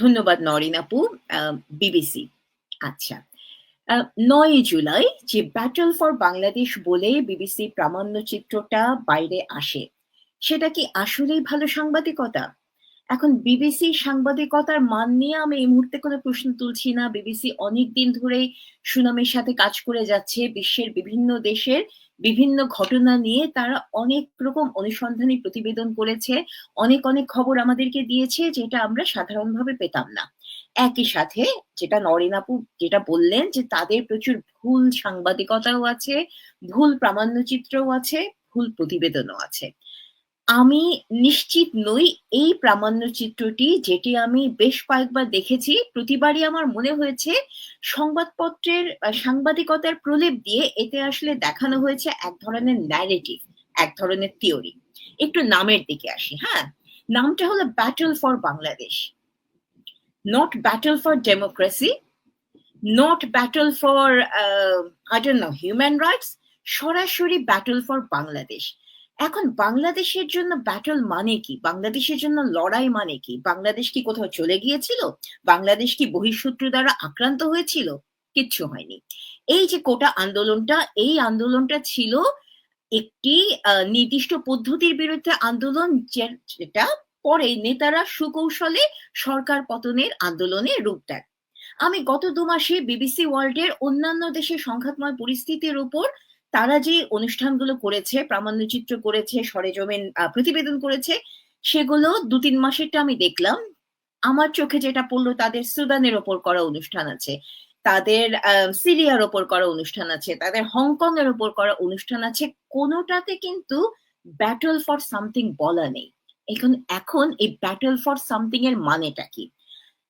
ধন্যবাদ নরিন আপু বিবিসি আচ্ছা নয় জুলাই যে ব্যাটল ফর বাংলাদেশ বলে বিবিসি প্রামাণ্য চিত্রটা বাইরে আসে, সেটা কি আসলেই ভালো সাংবাদিকতা? এখন বিবিসি সাংবাদিকতার মান নিয়ে আমি এই মুহূর্তে কোনো প্রশ্ন তুলছি না। বিবিসি অনেক দিন ধরেই সুনামের সাথে কাজ করে যাচ্ছে বিশ্বের বিভিন্ন দেশের বিভিন্ন ঘটনা নিয়ে তারা অনেক রকম অনুসন্ধানী প্রতিবেদন করেছে। অনেক অনেক খবর আমাদেরকে দিয়েছে যেটা আমরা সাধারণভাবে পেতাম না। একই সাথে যেটা নরেনাপু যেটা বললেন যে তাদের প্রচুর ভুল সাংবাদিকতাও আছে, ভুল প্রামাণ্যচিত্রও আছে, ভুল প্রতিবেদনও আছে। আমি নিশ্চিত নই এই প্রামাণ্য চিত্রটি, যেটি আমি বেশ কয়েকবার দেখেছি। প্রতিবারই আমার মনে হয়েছে সংবাদপত্রের সাংবাদিকতার প্রলেপ দিয়ে এতে আসলে দেখানো হয়েছে এক ধরনের ন্যারেটিভ এক ধরনের থিওরি একটু নামের দিকে আসি হ্যাঁ? নামটা হলো battle for Bangladesh not battle for democracy not battle for I don't know human rights সরাসরি ব্যাটল ফর বাংলাদেশ এখন বাংলাদেশের জন্য ব্যাটল মানে কি? বাংলাদেশের জন্য লড়াই মানে কি? বাংলাদেশ কি কোথাও চলে গিয়েছিল? বাংলাদেশ কি বহিঃশত্রু দ্বারা আক্রান্ত হয়েছিল? কিচ্ছু হয়নি। এই যে কোটা আন্দোলনটা, এই আন্দোলনটা ছিল একটি নির্দিষ্ট পদ্ধতির বিরুদ্ধে আন্দোলন যেটা পরে নেতারা সুকৌশলে সরকার পতনের আন্দোলনে রূপ দেয় আমি গত দু মাসে বিবিসি ওয়ার্ল্ডের অন্যান্য দেশের সংঘাতময় পরিস্থিতির উপর তারা যে অনুষ্ঠানগুলো করেছে, প্রামাণ্যচিত্র করেছে, সরেজমিন প্রতিবেদন করেছে, সেগুলো দু তিন মাসেরটা আমি দেখলাম। আমার চোখে যেটা পড়ল তাদের সুদানের ওপর করা অনুষ্ঠান আছে, তাদের সিরিয়ার ওপর করা অনুষ্ঠান আছে, তাদের হংকং এর ওপর করা অনুষ্ঠান আছে। কোনোটাতে কিন্তু ব্যাটল ফর সামথিং বলা নেই। এখন এখন এই ব্যাটল ফর সামথিং এর মানেটা কি?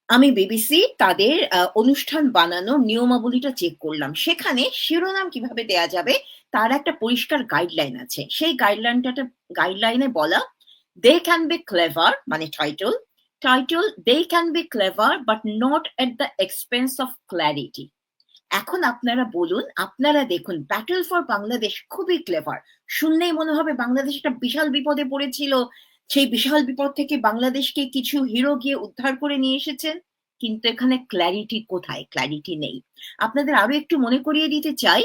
আমি বিবিসি তাদের অনুষ্ঠান বানানোর নিয়মাবলীটা চেক করলাম। সেখানে শিরোনাম কীভাবে দেয়া যাবে তার একটা পরিষ্কার গাইডলাইন আছে। সেই গাইডলাইনটা গাইডলাইনে বলা দে ক্যান বি ক্লেভার মানে title title they can be clever but not at the expense of clarity এখন আপনারা বলুন, আপনারা দেখুন ব্যাটল ফর বাংলাদেশ খুবই ক্লেভার শুনলেই মনে হবে বাংলাদেশ একটা বিশাল বিপদে পড়েছিল। সেই বিশাল বিপদ থেকে বাংলাদেশকে কিছু হিরো গিয়ে উদ্ধার করে নিয়ে এসেছেন, কিন্তু এখানে ক্ল্যারিটি কোথায়? ক্ল্যারিটি নেই। আপনাদের আরও একটু মনে করিয়ে দিতে চাই,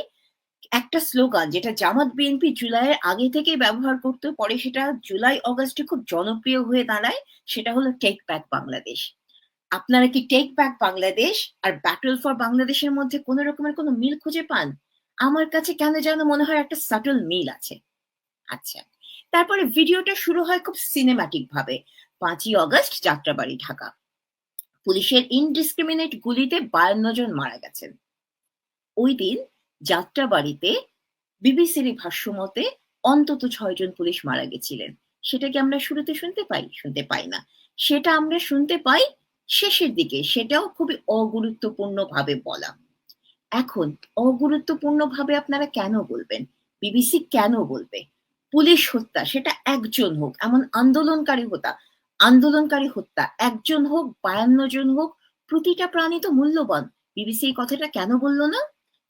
একটা স্লোগান যেটা জামাত বিএনপি জুলাইয়ের আগে থেকে ব্যবহার করতে, পরে সেটা জুলাই, অগস্টে খুব জনপ্রিয় হয়ে দাঁড়ায়, সেটা হলো টেক ব্যাক বাংলাদেশ আপনারা কি টেক ব্যাক বাংলাদেশ আর ব্যাটল ফর বাংলাদেশের মধ্যে কোন রকমের কোনো মিল খুঁজে পান? আমার কাছে কেন যেন মনে হয় একটা সাটল মিল আছে। আচ্ছা। তারপরে ভিডিওটা শুরু হয় খুব সিনেমাটিক ভাবে। পাঁচই অগস্ট যাত্রাবাড়ি, ঢাকা। পুলিশের ইনডিসক্রিমিনেট গুলিতে বায়ান্ন জন মারা গেছেন। ওই দিন যাত্রাবাড়িতে বিবিসির ভাষ্য মতে অন্তত ছয়জন পুলিশ মারা গেছিলেন। সেটা কি আমরা শুরুতে শুনতে পাই? শুনতে পাই না। সেটা আমরা শুনতে পাই শেষের দিকে। সেটাও খুবই অগুরুত্বপূর্ণ ভাবে বলা। এখন অগুরুত্বপূর্ণ ভাবে আপনারা কেন বলবেন? বিবিসি কেন বলবে? পুলিশ হত্যা, সেটা একজন হোক, এমন আন্দোলনকারী হত্যা আন্দোলনকারী হত্যা, একজন হোক, বায়ান্ন জন হোক, প্রতিটা প্রাণী তো মূল্যবান। বিবিসি এই কথাটা কেন বলল না?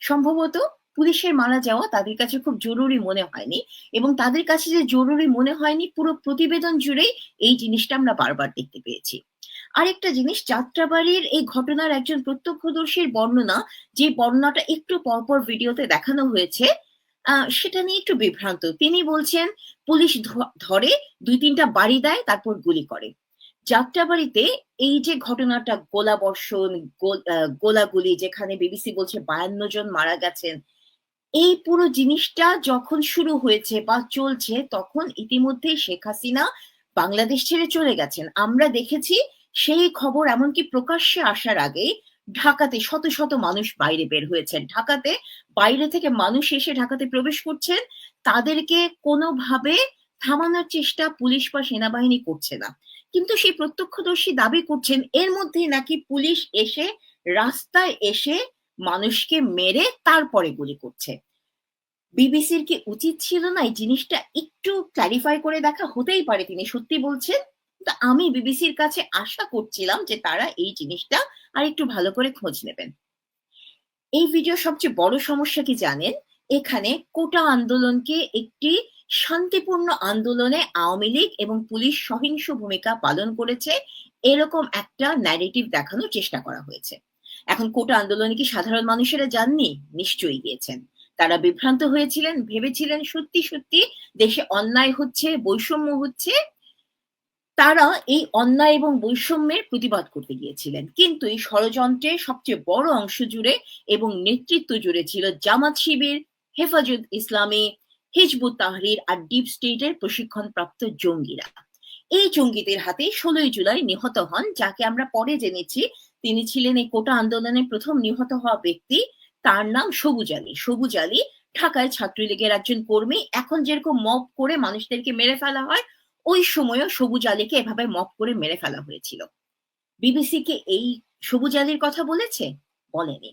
সম্ভবত পুলিশের মারা যাওয়া তাদের কাছে খুব জরুরি মনে হয়নি এবং তাদের কাছে যে জরুরি মনে হয়নি, পুরো প্রতিবেদন জুড়েই এই জিনিসটা আমরা বারবার দেখতে পেয়েছি। আরেকটা জিনিস, যাত্রাবাড়ির এই ঘটনার একজন প্রত্যক্ষদর্শীর বর্ণনা, যে বর্ণনাটা একটু পরপর ভিডিওতে দেখানো হয়েছে সেটা নিয়ে একটু বিভ্রান্ত। তিনি বলছেন, পুলিশ ধরে, দুই তিনটা বাড়ি দেয়, তারপর গুলি করে। যাত্রাবাড়িতে এই যে ঘটনাটা গোলা বর্ষণ গোলাগুলি, যেখানে বিবিসি বলছে বায়ান্ন জন মারা গেছেন, এই পুরো জিনিসটা যখন শুরু হয়েছে বা চলছে, তখন ইতিমধ্যে শেখ হাসিনা বাংলাদেশ ছেড়ে চলে গেছেন। আমরা দেখেছি, সেই খবর এমনকি প্রকাশ্যে আসার আগে ঢাকাতে শত শত মানুষ বাইরে বের হয়েছেন। ঢাকাতে বাইরে থেকে মানুষ এসে ঢাকাতে প্রবেশ করছেন। তাদেরকে কোনোভাবে থামানোর চেষ্টা পুলিশ বা সেনাবাহিনী করছে না। কিন্তু সেই প্রত্যক্ষদর্শী দাবি করছেন, এর মধ্যে নাকি পুলিশ এসে, রাস্তায় এসে মানুষকে মেরে তারপরে গুলি করছে। বিবিসির কি উচিত ছিল না? এই জিনিসটা একটু ক্ল্যারিফাই করে দেখা হতেই পারে। তিনি সত্যি বলছেন আমি বিবিসির কাছে আশা করছিলাম যে তারা এই জিনিসটা আর একটু ভালো করে খোঁজ নেবেন। এই ভিডিও সবচেয়ে বড় সমস্যা কি জানেন? এখানে কোটা আন্দোলনকে একটি শান্তিপূর্ণ আন্দোলনে আওয়ামী লীগ এবং পুলিশ সহিংস ভূমিকা পালন করেছে, এরকম একটা ন্যারেটিভ দেখানোর চেষ্টা করা হয়েছে। এখন কোটা আন্দোলনে কি সাধারণ মানুষেরা যাননি? নিশ্চয়ই গিয়েছেন। তারা বিভ্রান্ত হয়েছিলেন, ভেবেছিলেন সত্যি সত্যি দেশে অন্যায় হচ্ছে, বৈষম্য হচ্ছে তারা এই অন্যায় এবং বৈষম্যের প্রতিবাদ করতে গিয়েছিলেন। কিন্তু এই ষড়যন্ত্রের সবচেয়ে বড় অংশ জুড়ে এবং নেতৃত্ব জুড়ে ছিল জামাত শিবির, হেফাজত ইসলামী, হিজবুত তাহরির আর ডিপ স্টেটের প্রশিক্ষণপ্রাপ্ত জঙ্গিরা। এই জঙ্গিদের হাতে ষোলোই জুলাই নিহত হন, যাকে আমরা পরে জেনেছি। তিনি ছিলেন এই কোটা আন্দোলনে প্রথম নিহত হওয়া ব্যক্তি। তার নাম সবুজ আলী। সবুজ আলী ঢাকায় ছাত্রলীগের একজন কর্মী। এখন যেরকম মব করে মানুষদেরকে মেরে ফেলা হয় ওই সময়ও সবুজ আলীকে এভাবে মপ করে মেরে ফেলা হয়েছিল। বিবিসি কে এই সবুজ আলীর কথা বলেছে? বলেনি।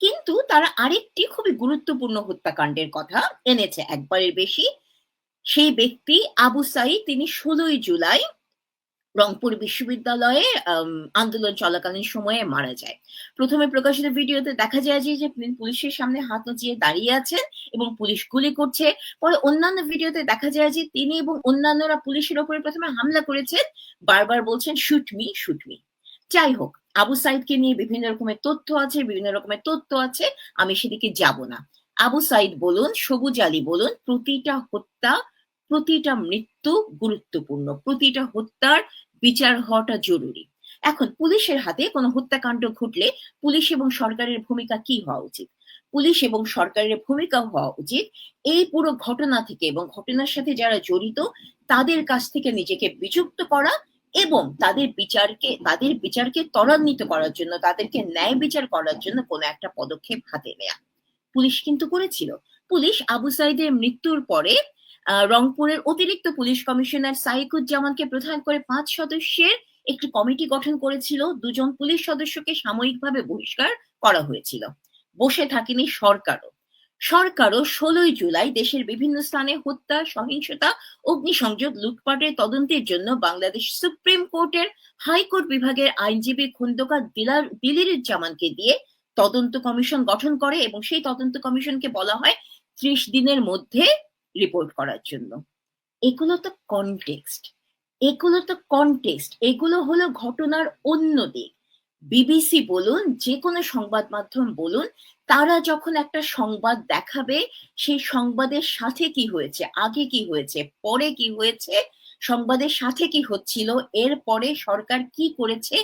কিন্তু তারা আরেকটি খুবই গুরুত্বপূর্ণ হত্যাকাণ্ডের কথা এনেছে। একবারের বেশি সেই ব্যক্তি আবু সাই তিনি ষোলোই জুলাই রংপুর বিশ্ববিদ্যালয়ে আন্দোলন চলাকালীন সময়ে মারা যায়। প্রথমে প্রকাশিত ভিডিওতে দেখা যায় যে পুলিশের সামনে হাত উঁচিয়ে দাঁড়িয়ে আছেন এবং পুলিশ গুলি করছে। পরে অন্যান্য ভিডিওতে দেখা যায় যে, তিনি এবং অন্যান্যরা পুলিশের ওপরে প্রথমে হামলা করেছেন। বারবার বলছেন শুট মি শুট মি যাই হোক, আবু সাইদকে নিয়ে বিভিন্ন রকমের তথ্য আছে, বিভিন্ন রকমের তথ্য আছে, আমি সেদিকে যাব না। আবু সাইদ বলুন, সবুজ আলী বলুন, প্রতিটা হত্যা প্রতিটা মৃত্যু গুরুত্বপূর্ণ, প্রতিটা হত্যার বিচার হওয়াটা জরুরি। এখন পুলিশের হাতে কোনো হত্যাকাণ্ড ঘটলে পুলিশ এবং সরকারের ভূমিকা কি হওয়া উচিত? পুলিশ এবং সরকারের ভূমিকা হওয়া উচিত এই পুরো ঘটনা থেকে এবং ঘটনার সাথে যারা জড়িত, তাদের কাছ থেকে নিজেকে বিযুক্ত করা এবং তাদের বিচারকে তাদের বিচারকে ত্বরান্বিত করার জন্য, তাদেরকে ন্যায় বিচার করার জন্য কোনো একটা পদক্ষেপ হাতে নেয়া। পুলিশ কিন্তু করেছিল। পুলিশ আবু সাইদের মৃত্যুর পরে রংপুরের অতিরিক্ত পুলিশ কমিশনার সাইকুজ্জামানকে প্রধান করে পাঁচ সদস্যের একটি কমিটি গঠন করেছিল। দুজন পুলিশ সদস্যকে সাময়িকভাবে বহিষ্কার করা হয়েছিল। বসে থাকেনি সরকারও। সরকারও ষোলোই জুলাই দেশের বিভিন্ন স্থানে হত্যা, সহিংসতা, অগ্নিসংযোগ, লুটপাটের তদন্তের জন্য বাংলাদেশ সুপ্রিম কোর্টের হাইকোর্ট বিভাগের আইনজীবী খন্দকার দিলার, দিলিরুজ্জামানকে দিয়ে তদন্ত কমিশন গঠন করে এবং সেই তদন্ত কমিশনকে বলা হয় ত্রিশ দিনের মধ্যে রিপোর্ট করার জন্য। এগুলো তো কনটেক্সট এগুলো তো কনটেক্সট এগুলো হলো ঘটনার অন্য দিক। বিবিসি বলুন যে কোনো সংবাদ মাধ্যম বলুন, তারা যখন একটা সংবাদ দেখাবে, সেই সংবাদের সাথে কি হয়েছে, আগে কি হয়েছে, পরে কি হয়েছে সংবাদের সাথে কি হচ্ছিল? এর পরে সরকার কি করেছে?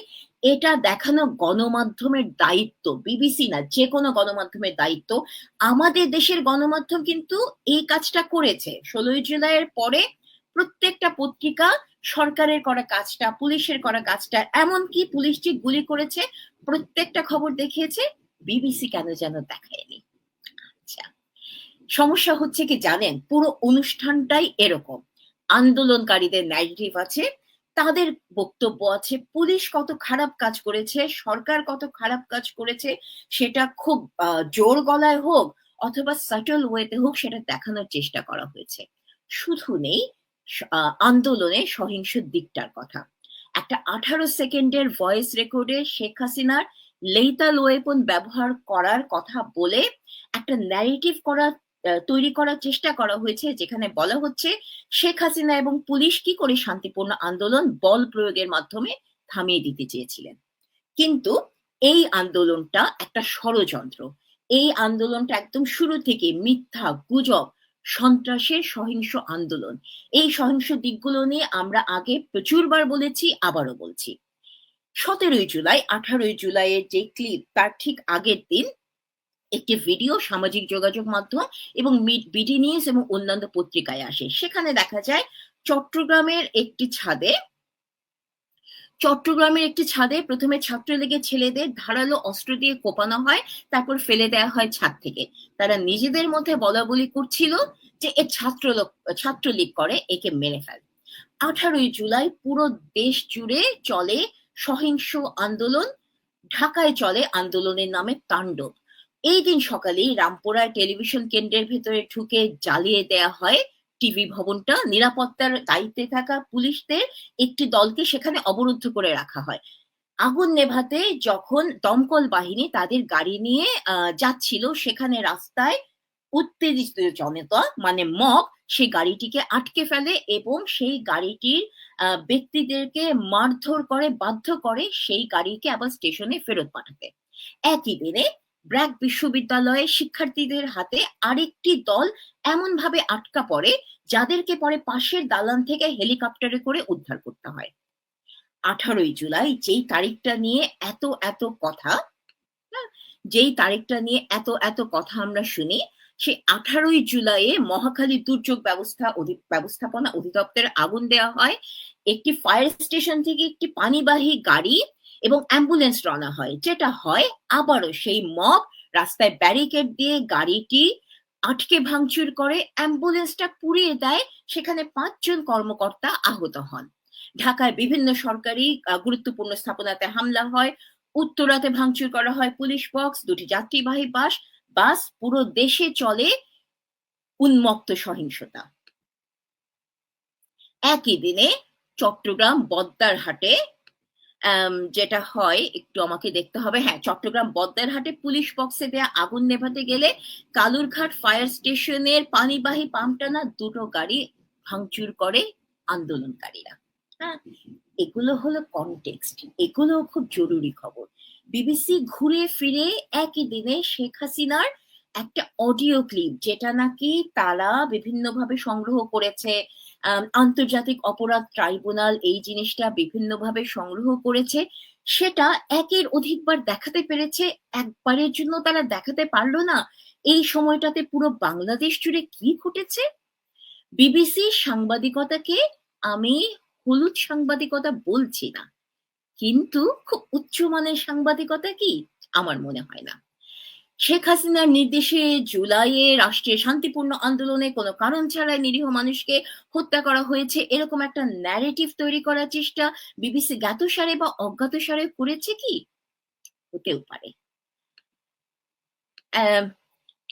এটা দেখানো গণমাধ্যমের দায়িত্ব, বিবিসি না, যে কোনো গণমাধ্যমের দায়িত্ব। আমাদের দেশের গণমাধ্যম কিন্তু এই কাজটা করেছে। ষোলোই জুলাইয়ের পরে প্রত্যেকটা পত্রিকা সরকারের করা কাজটা, পুলিশের করা কাজটা, এমনকি পুলিশ যে গুলি করেছে, প্রত্যেকটা খবর দেখিয়েছে, বিবিসি কেন যেন দেখায়নি? আচ্ছা সমস্যা হচ্ছে কি জানেন? পুরো অনুষ্ঠানটাই এরকম। আন্দোলনকারীদের ন্যারেটিভ আছে, তাদের বক্তব্য আছে, পুলিশ কত খারাপ কাজ করেছে, সরকার কত খারাপ কাজ করেছে, সেটা খুব জোর গলায় হোক অথবা সাটল ওয়েতে হোক সেটা দেখানোর চেষ্টা করা হয়েছে। শুধু নেই আন্দোলনে সহিংস দিকটার কথা। একটা আঠারো সেকেন্ডের ভয়েস রেকর্ডে শেখ হাসিনার লেইতাল ওয়েপন ব্যবহার করার কথা বলে একটা ন্যারেটিভ করার তৈরি করার চেষ্টা করা হয়েছে, যেখানে বলা হচ্ছে শেখ হাসিনা এবং পুলিশ কি করে শান্তিপূর্ণ আন্দোলন বল প্রয়োগের মাধ্যমে থামিয়ে দিতে চেয়েছিলেন। কিন্তু এই আন্দোলনটা একটা ষড়যন্ত্র। এই আন্দোলনটা একদম শুরু থেকে মিথ্যা, গুজব, সন্ত্রাসের সহিংস আন্দোলন। এই সহিংস দিকগুলো নিয়ে আমরা আগে প্রচুরবার বলেছি, আবারও বলছি। সতেরোই জুলাই, আঠারোই জুলাইয়ের যে ক্লিপ, তার ঠিক আগের দিন একটি ভিডিও সামাজিক যোগাযোগ মাধ্যম এবং বিডি নিউজ এবং অন্যান্য পত্রিকায় আসে। সেখানে দেখা যায় চট্টগ্রামের একটি ছাদে, চট্টগ্রামের একটি ছাদে প্রথমে ছাত্রলীগের ছেলেদের ধারালো অস্ত্র দিয়ে কোপানো হয়, তারপর ফেলে দেওয়া হয় ছাদ থেকে। তারা নিজেদের মধ্যে বলা বলি করছিল যে এ ছাত্র ছাত্রলীগ করে, একে মেরে ফেল। আঠারোই জুলাই পুরো দেশ জুড়ে চলে সহিংস আন্দোলন। ঢাকায় চলে আন্দোলনের নামে তাণ্ডব। এই দিন সকালেই রামপুরায় টেলিভিশন কেন্দ্রের ভেতরে ঢুকে জ্বালিয়ে দেয়া হয় টিভি ভবনটা। নিরাপত্তার দায়িত্বে থাকা পুলিশদের একটি দলকে সেখানে অবরুদ্ধ করে রাখা হয়। আগুন নেভাতে যখন দমকল বাহিনী তাদের গাড়ি নিয়ে যাচ্ছিল, সেখানে রাস্তায় উত্তেজিত জনতা মানে মব, সেই গাড়িটিকে আটকে ফেলে এবং সেই গাড়িটির ব্যক্তিদেরকে মারধর করে, বাধ্য করে সেই গাড়িকে আবার স্টেশনে ফেরত পাঠাতে। একই দিনে ব্র্যাক বিশ্ববিদ্যালয়ে শিক্ষার্থীদের হাতে আরেকটি দল এমন ভাবে আটকা পড়ে যাদেরকে পরে পাশের দালান থেকে হেলিকপ্টারে করে উদ্ধার করতে হয়। আঠারোই জুলাই যেই তারিখটা নিয়ে এত এত কথা হ্যাঁ, যেই তারিখটা নিয়ে এত এত কথা আমরা শুনি সেই আঠারোই জুলাইয়ে মহাখালী দুর্যোগ ব্যবস্থা ব্যবস্থাপনা অধিদপ্তরে আগুন দেওয়া হয়। একটি ফায়ার স্টেশন থেকে একটি পানিবাহী গাড়ি এবং অ্যাম্বুলেন্স রওনা হয়। যেটা হয়, আবারও সেই মব রাস্তায় ব্যারিকেড দিয়ে গাড়িটি আটকে ভাঙচুর করে, অ্যাম্বুলেন্সটা পুড়িয়ে দেয়, সেখানে পাঁচজন কর্মকর্তা আহত হন। ঢাকায় বিভিন্ন সরকারি গুরুত্বপূর্ণ স্থাপনাতে হামলা হয়, উত্তরাতে ভাঙচুর করা হয় পুলিশ বক্স, দুটি যাত্রীবাহী বাস বাস পুরো দেশে চলে উন্মত্ত সহিংসতা। একই দিনে চট্টগ্রাম বদ্দারহাটে যেটা হয়, একটু আমাকে দেখতে হবে। হ্যাঁ চট্টগ্রাম বদ্দারহাটে পুলিশ বক্সে দেয়া আগুন নেভাতে গেলে কালুরঘাট ফায়ার স্টেশনের পানিবাহী পাম্প টানা দুটো গাড়ি ভাঙচুর করে আন্দোলনকারীরা। হ্যাঁ এগুলো হলো কনটেক্সট এগুলো খুব জরুরি খবর। বিবিসি ঘুরে ফিরে একই দিনে শেখ হাসিনার একটা অডিও ক্লিপ, যেটা নাকি তারা বিভিন্নভাবে সংগ্রহ করেছে। আন্তর্জাতিক অপরাধ ট্রাইব্যুনাল এই জিনিসটা বিভিন্নভাবে সংগ্রহ করেছে। সেটা একের অধিকবার দেখাতে পেরেছে, একবারের জন্য তারা দেখাতে পারল না। এই সময়টাতে পুরো বাংলাদেশ জুড়ে কি ঘটেছে? বিবিসি সাংবাদিকতাকে আমি হলুদ সাংবাদিকতা বলছি না, কিন্তু খুব উচ্চমানের সাংবাদিকতা কি? আমার মনে হয় না। শেখ হাসিনার নির্দেশে জুলাইয়ে রাষ্ট্রীয় শান্তিপূর্ণ আন্দোলনে কোনো কারণ ছাড়াই নিরীহ মানুষকে হত্যা করা হয়েছে, এরকম একটা ন্যারেটিভ তৈরি করার চেষ্টা বিবিসি জ্ঞাতসারে বা অজ্ঞাতসারে করেছে কি? হতেও পারে।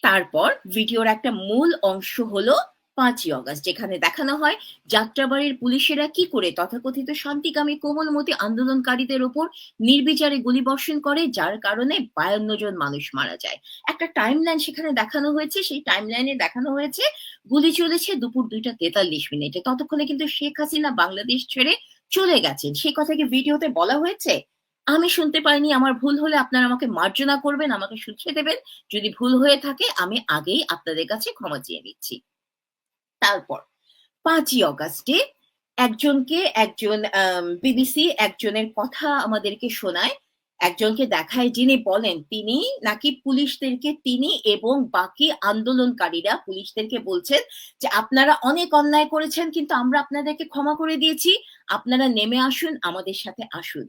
তারপর ভিডিওর একটা মূল অংশ হলো পাঁচই অগস্ট, যেখানে দেখানো হয় যাত্রাবাড়ির পুলিশেরা কি করে তথাকথিত শান্তিকামী কোমলমতি আন্দোলনকারীদের ওপর নির্বিচারে গুলিবর্ষণ করে, যার কারণে বায়ান্ন জন মানুষ মারা যায়। একটা টাইমলাইন সেখানে দেখানো হয়েছে, সেই টাইমলাইনে দেখানো হয়েছে, গুলি চলেছে দুপুর দুইটা তেতাল্লিশ মিনিটে। ততক্ষণে কিন্তু শেখ হাসিনা বাংলাদেশ ছেড়ে চলে গেছেন। সেই কথা কি ভিডিওতে বলা হয়েছে? আমি শুনতে পাইনি, আমার ভুল হলে আপনারা আমাকে মার্জনা করবেন, আমাকে শুধরে দেবেন। যদি ভুল হয়ে থাকে, আমি আগেই আপনাদের কাছে ক্ষমা চেয়ে নিচ্ছি। তারপর পাঁচই অগাস্টে একজনকে একজন বিবিসি একজনের কথা আমাদেরকে শোনায়। একজনকে দেখায় যিনি বলেন, তিনি নাকি পুলিশদেরকে, তিনি এবং বাকি আন্দোলনকারীরা পুলিশদেরকে বলছেন যে, আপনারা অনেক অন্যায় করেছেন, কিন্তু আমরা আপনাদেরকে ক্ষমা করে দিয়েছি। আপনারা নেমে আসুন, আমাদের সাথে আসুন।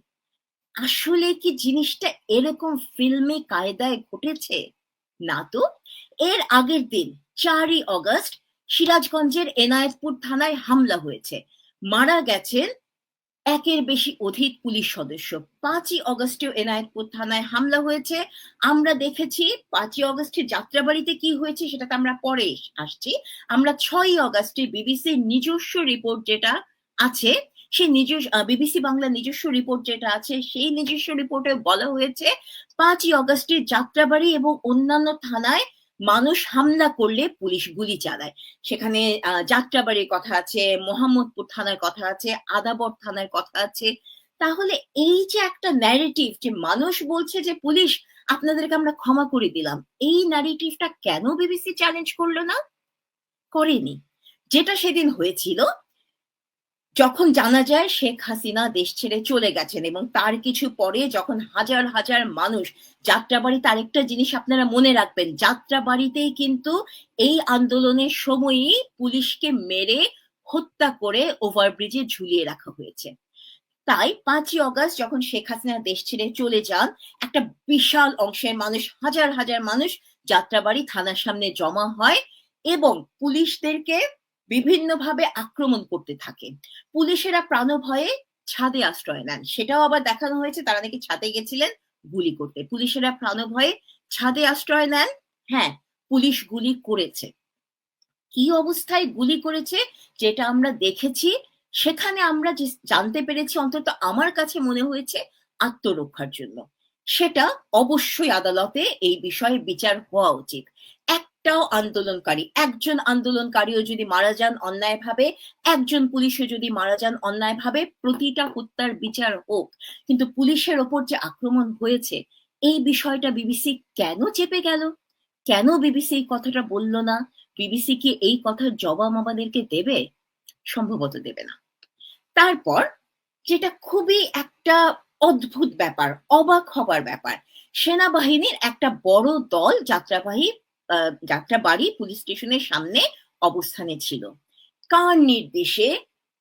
আসলে কি জিনিসটা এরকম ফিল্মে কায়দায় ঘটেছে? না তো। এর আগের দিন, চারই অগস্ট সিরাজগঞ্জের এনায়েতপুর থানায় হামলা হয়েছে। মারা গেছেন একের বেশি অধিক পুলিশ সদস্য। পাঁচই অগস্টেও এনায়েতপুর থানায় হামলা হয়েছে। আমরা দেখেছি পাঁচই অগস্টে যাত্রাবাড়িতে কি হয়েছে সেটাতে আমরা পরে আসছি। আমরা ছয়ই অগস্টে বিবিসির নিজস্ব রিপোর্ট যেটা আছে, সেই নিজস্ব বিবিসি বাংলা নিজস্ব রিপোর্ট যেটা আছে, সেই নিজস্ব রিপোর্টে বলা হয়েছে, পাঁচই অগস্টে যাত্রাবাড়ি এবং অন্যান্য থানায় মানুষ হামলা করলে পুলিশ গুলি চালায়। সেখানে যাত্রাবাড়ির কথা আছে, মোহাম্মদপুর থানার কথা আছে, আদাবর থানার কথা আছে। তাহলে এই যে একটা ন্যারেটিভ যে মানুষ বলছে যে পুলিশ, আপনাদেরকে আমরা ক্ষমা করে দিলাম, এই ন্যারেটিভটা কেন বিবিসি চ্যালেঞ্জ করল না? করেনি। যেটা সেদিন হয়েছিল যখন জানা যায় শেখ হাসিনা দেশ ছেড়ে চলে গেছেন এবং তার কিছু পরে যখন হাজার হাজার মানুষ যাত্রাবাড়ি, তার একটা জিনিস আপনারা মনে রাখবেন, যাত্রাবাড়িতেই কিন্তু এই আন্দোলনের সময়ই পুলিশকে মেরে হত্যা করে ওভারব্রিজে ঝুলিয়ে রাখা হয়েছে। তাই পাঁচই অগস্ট যখন শেখ হাসিনা দেশ ছেড়ে চলে যান, একটা বিশাল অংশের মানুষ, হাজার হাজার মানুষ যাত্রাবাড়ি থানার সামনে জমা হয় এবং পুলিশদেরকে বিভিন্নভাবে আক্রমণ করতে থাকে। পুলিশেরা প্রাণভয়ে ছাদে আশ্রয় নেন। সেটাও আবার দেখানো হয়েছে, তারা নাকি ছাদে গেছিলেন গুলি করতে। পুলিশেরা প্রাণভয়ে ছাদে আশ্রয় নেন হ্যাঁ পুলিশ গুলি করেছে। কি অবস্থায় গুলি করেছে যেটা আমরা দেখেছি, সেখানে আমরা যে জানতে পেরেছি অন্তত আমার কাছে মনে হয়েছে আত্মরক্ষার জন্য। সেটা অবশ্যই আদালতে এই বিষয়ে বিচার হওয়া উচিত। একটাও আন্দোলনকারী, একজন আন্দোলনকারীও যদি মারা যান অন্যায়ভাবে, একজন পুলিশও যদি মারা যান অন্যায়ভাবে, প্রতিটা হত্যার বিচার হোক। কিন্তু পুলিশের ওপর যে আক্রমণ হয়েছে, এই বিষয়টা বিবিসি কেন চেপে গেল? কেন বিবিসি এই কথাটা বলল না? বিবিসি কি এই কথার জবাব আমাদেরকে দেবে? সম্ভবত দেবে না। তারপর যেটা খুবই একটা অদ্ভুত ব্যাপার, অবাক হবার ব্যাপার, সেনাবাহিনীর একটা বড় দল, যাত্রাবাহী আহ, যাত্রাবাড়ি পুলিশ স্টেশনের সামনে অবস্থানে ছিল। কার নির্দেশে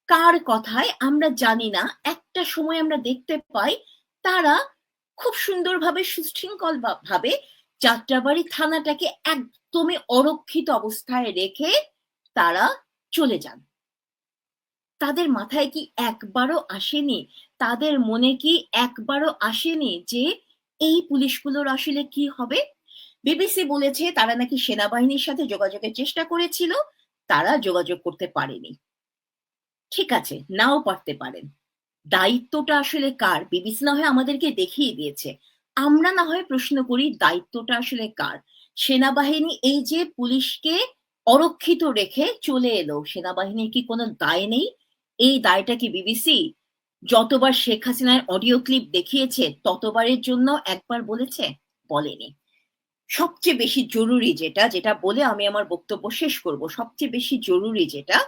কার কথায় আমরা জানি না একটা সময় আমরা দেখতে পাই তারা খুব সুন্দরভাবে সুশৃঙ্খল ভাবে যাত্রাবাড়ি থানাটাকে একদমই অরক্ষিত অবস্থায় রেখে তারা চলে যান। তাদের মাথায় কি একবারও আসেনি? তাদের মনে কি একবারও আসেনি যে এই পুলিশগুলোর আসলে কি হবে? বিবিসি বলেছে তারা নাকি সেনাবাহিনীর সাথে যোগাযোগের চেষ্টা করেছিল, তারা যোগাযোগ করতে পারেনি। ঠিক আছে, নাও পারতে পারেন। দায়িত্বটা আসলে কার? বিবিসি না হয় আমাদেরকে দেখিয়ে দিয়েছে। আমরা না হয় প্রশ্ন করি দায়িত্বটা আসলে কার? সেনাবাহিনী এই যে পুলিশকে অরক্ষিত রেখে চলে এলো, সেনাবাহিনীর কি কোনো দায় নেই? এই দায়টা কি বিবিসি? যতবার শেখ হাসিনার অডিও ক্লিপ দেখিয়েছে, ততবারের জন্য একবার বলেছে? বলেনি। সবচেয়ে বেশি জরুরি যেটা যেটা বলে আমি আমার বক্তব্য শেষ করব। সবচেয়ে বেশি জরুরি যেটা,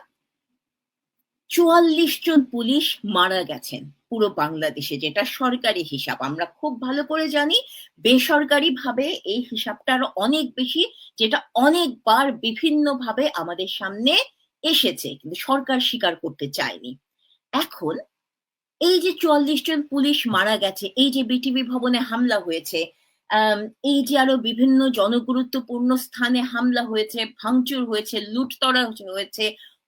চুয়াল্লিশ জন পুলিশ মারা গেছেন পুরো বাংলাদেশে, যেটা সরকারি হিসাব। আমরা খুব ভালো করে জানি বেসরকারি ভাবে এই হিসাবটা আরও অনেক বেশি, যেটা অনেকবার বিভিন্ন ভাবে আমাদের সামনে এসেছে, কিন্তু সরকার স্বীকার করতে চায়নি। এখন, এই যে চুয়াল্লিশ জন পুলিশ মারা গেছে, এই যে বিটিভি ভবনে হামলা হয়েছে এই যে আরও বিভিন্ন জনগুরুত্বপূর্ণ স্থানে হামলা হয়েছে, ভাঙচুর হয়েছে, লুটতরা হয়েছে,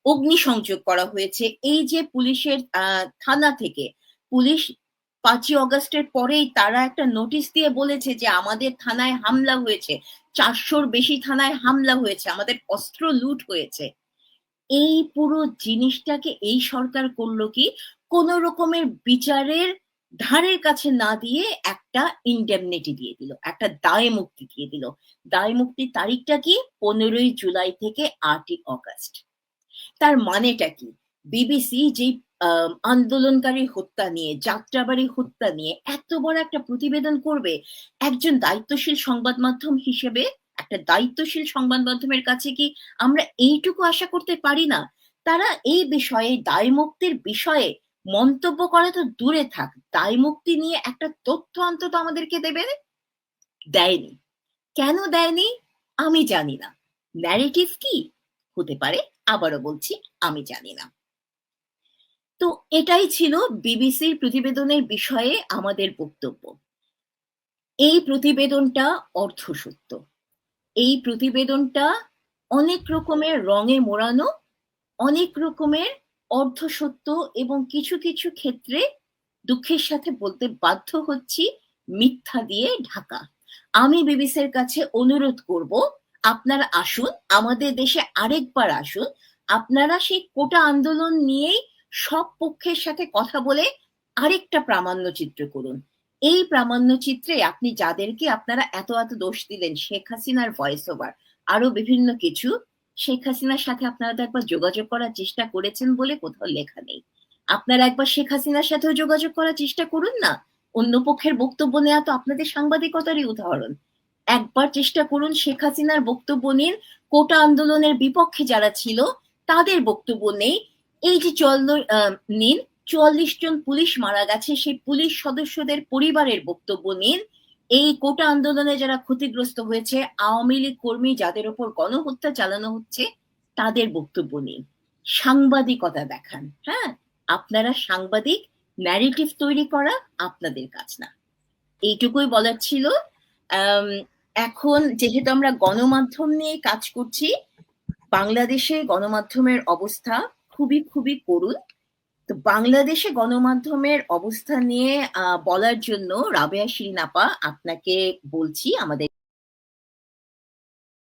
অগ্নিসংযোগ করা হয়েছে, এই যে পুলিশের থানা থেকে পুলিশ পাঁচই অগস্টের পরেই তারা একটা নোটিশ দিয়ে বলেছে যে আমাদের থানায় হামলা হয়েছে, চারশোর বেশি থানায় হামলা হয়েছে, আমাদের অস্ত্র লুট হয়েছে। এই পুরো জিনিসটাকে এই সরকার করল কি? কোন রকমের বিচারের ধারের কাছে না দিয়ে একটা ইন্ডেমনিটি দিয়ে দিল, একটা দায় মুক্তি দিয়ে দিল। দায় মুক্তির তারিখটা কি? পনেরোই জুলাই থেকে আটই অগস্ট। তার মানেটা কি? বিবিসি যে আন্দোলনকারী হত্যা নিয়ে, যাত্রাবাড়ি হত্যা নিয়ে এত বড় একটা প্রতিবেদন করবে, একজন দায়িত্বশীল সংবাদ মাধ্যম হিসেবে একটা দায়িত্বশীল সংবাদ মাধ্যমের কাছে কি আমরা এইটুকু আশা করতে পারি না? তারা এই বিষয়ে, দায় মুক্তির বিষয়ে মন্তব্য করা তো দূরে থাক। দায় মুক্তি নিয়ে একটা তথ্য অন্তত আমাদেরকে দেবে? দেয়নি। কেন দেয়নি? আমি জানি না। ন্যারেটিভ কি? হতে পারে, আবারও বলছি, আমি জানি না। তো এটাই ছিল বিবিসির প্রতিবেদনের বিষয়ে আমাদের বক্তব্য। এই প্রতিবেদনটা অর্ধসত্য এই প্রতিবেদনটা অনেক রকমের রঙে মোড়ানো, অনেক রকমের অর্ধসত্য এবং কিছু কিছু ক্ষেত্রে দুঃখের সাথে বলতে বাধ্য হচ্ছি মিথ্যা দিয়ে ঢাকা। আমি বিবিসির কাছে অনুরোধ করব, আপনারা আসুন, আমাদের দেশে আরেকবার আসুন। আপনারা সেই কোটা আন্দোলন নিয়েই সব পক্ষের সাথে কথা বলে আরেকটা প্রামাণ্য চিত্র করুন। এই প্রামাণ্য চিত্রে আপনি যাদেরকে আপনারা এত এত দোষ দিলেন, শেখ হাসিনার ভয়েস ওভার আরও বিভিন্ন কিছু শেখ হাসিনার সাথে আপনারা তো একবার যোগাযোগ করার চেষ্টা করেছেন বলে কোথাও লেখা নেই। আপনারা একবার শেখ হাসিনার সাথেও যোগাযোগ করার চেষ্টা করুন না। অন্য পক্ষের বক্তব্য নেওয়া তো আপনাদের সাংবাদিকতারই উদাহরণ। একবার চেষ্টা করুন শেখ হাসিনার বক্তব্য নিন কোটা আন্দোলনের বিপক্ষে যারা ছিল, তাদের বক্তব্য নেই। এই যে চল নিন, চুয়াল্লিশ জন পুলিশ মারা গেছে, সেই পুলিশ সদস্যদের পরিবারের বক্তব্য নিন। এই কোটা আন্দোলনে যারা ক্ষতিগ্রস্ত হয়েছে, আওয়ামী লীগ কর্মী যাদের উপর গণহত্যা চালানো হচ্ছে, তাদের বক্তব্য নিন। সাংবাদিকতা দেখান হ্যাঁ? আপনারা সাংবাদিক ন্যারেটিভ তৈরি করা আপনাদের কাজ না। এইটুকুই বলার ছিল। এখন যেহেতু আমরা গণমাধ্যম নিয়ে কাজ করছি, বাংলাদেশে গণমাধ্যমের অবস্থা খুবই খুবই করুণ। তো বাংলাদেশে গণমাধ্যমের অবস্থা নিয়ে বলার জন্য রাবেয়া শিরিন আপা আপনাকে বলছি আমাদের